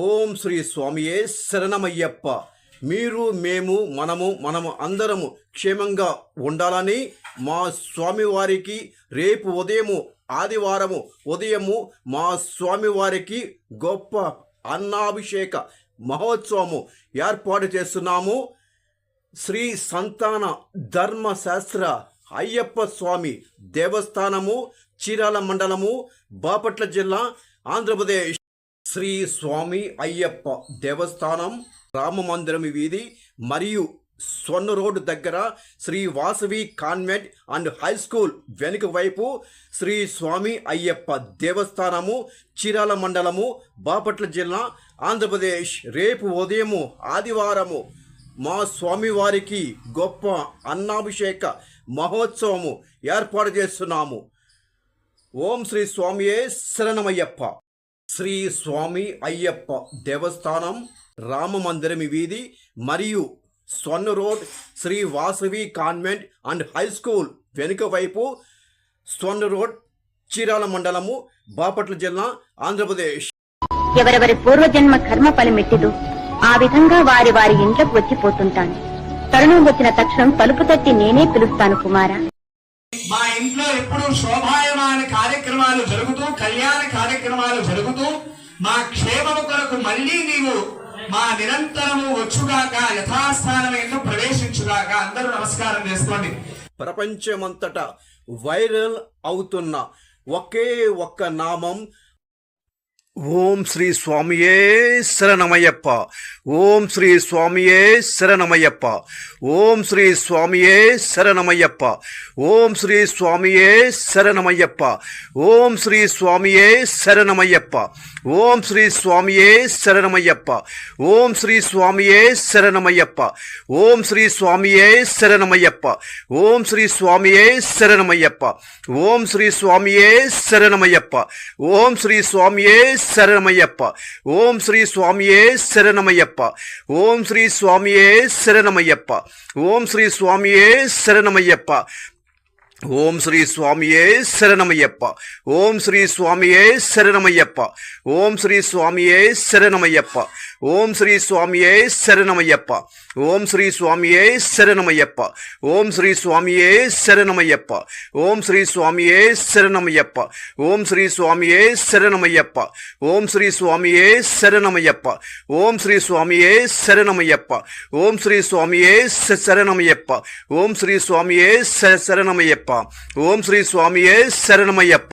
ఓం శ్రీ స్వామియే శరణమయ్యప్ప. మీరు మేము మనము మనము అందరము క్షేమంగా ఉండాలని మా స్వామివారికి రేపు ఉదయము ఆదివారము ఉదయము మా స్వామివారికి గొప్ప అన్నాభిషేక మహోత్సవము ఏర్పాటు చేస్తున్నాము. శ్రీ సంతాన ధర్మశాస్త్ర అయ్యప్ప స్వామి దేవస్థానము చీరాల మండలము బాపట్ల జిల్లా ఆంధ్రప్రదేశ్. శ్రీ స్వామి అయ్యప్ప దేవస్థానం రామ మందిరం వీధి మరియు స్వర్ణ రోడ్డు దగ్గర Sri Vasavi convent and high school వెనుక వైపు శ్రీ స్వామి అయ్యప్ప దేవస్థానము చీరాల మండలము బాపట్ల జిల్లా ఆంధ్రప్రదేశ్. రేపు ఉదయము ఆదివారము మా స్వామివారికి గొప్ప అన్నాభిషేక మహోత్సవము ఏర్పాటు చేస్తున్నాము. ఓం శ్రీ స్వామియే శరణమయ్యప్ప. శ్రీ స్వామి అయ్యప్ప దేవస్థానం రామమందిరం వీధి మరియు Swarna road Sri Vasavi convent and high school వెనుక వైపు స్వర్ణ రోడ్ చీరాల మండలము బాపట్ల జిల్లా ఆంధ్రప్రదేశ్. ఎవరెవరి పూర్వజన్మ కర్మ ఫలమెట్టిదో ఆ విధంగా వారి వారి ఇంట్లోకి వచ్చిపోతుంటాను తరుణం వచ్చిన తక్షణం తలుపు తట్టి నేనే పిలుస్తాను కుమారా. ఇంట్లో ఎప్పుడు శోభాయమాన కార్యక్రమాలు జరుగుతూ కళ్యాణ కార్యక్రమాలు జరుగుతూ మా క్షేమము కొరకు మళ్ళీ నీవు మా నిరంతరము వచ్చుగాక యథాస్థానమైన ప్రవేశించుగాక అందరూ నమస్కారం చేసుకోండి. ప్రపంచమంతటా వైరల్ అవుతున్న ఒకే ఒక్క నామం ஓம் ஸ்ரீ சுவாமியே சரணமையப்பா ஓம் ஸ்ரீ சுவாமியே சரணமையப்பா ஓம் ஸ்ரீ சுவாமியே சரணமையப்பா ஓம் ஸ்ரீ சுவாமியே சரணமையப்பா ஓம் ஸ்ரீ சுவாமியே சரணமையப்பா ஓம் ஸ்ரீ சுவாமியே சரணமையப்பா ஓம் ஸ்ரீ சுவாமியே சரணமையப்பா ஓம் ஸ்ரீ சுவாமியே சரணமையப்பா ஓம் ஸ்ரீ சுவாமியே சரணமையப்பா ஓம் ஸ்ரீ சுவாமியே சரணமையப்பா ஓம் ஸ்ரீ சுவாமியே சரணமையப்பா. ஓம் ஸ்ரீ சுவாமியே சரணமையப்பா. ஓம் ஸ்ரீ சுவாமியே சரணமையப்பா. ஓம் ஸ்ரீ சுவாமியே சரணமையப்பா. ஓம் ஸ்ரீ சுவாமியே சரணமையப்பா ஓம் ஸ்ரீ சுவாமியே சரணமையப்பா ஓம் ஸ்ரீ சுவாமியே சரணமையப்பா ஓம் ஸ்ரீ சுவாமியே சரணமையப்பா ஓம் ஸ்ரீ சுவாமியே சரணமையப்பா ஓம் ஸ்ரீ சுவாமியே சரணமையப்பா ஓம் ஸ்ரீ சுவாமியே சரணமையப்பா ஓம் ஸ்ரீ சுவாமியே சரணமையப்பா ஓம் ஸ்ரீ சுவாமியே சரணமையப்பா ஓம் ஸ்ரீ சுவாமியே சரணமையப்பா ஓம் ஸ்ரீ சுவாமியே சரணமையப்பா ஓம் ஸ்ரீ சுவாமியே சரணமையப்பா ஐயப்பா ஓம் ஸ்ரீ சுவாமியே சரணமையப்பா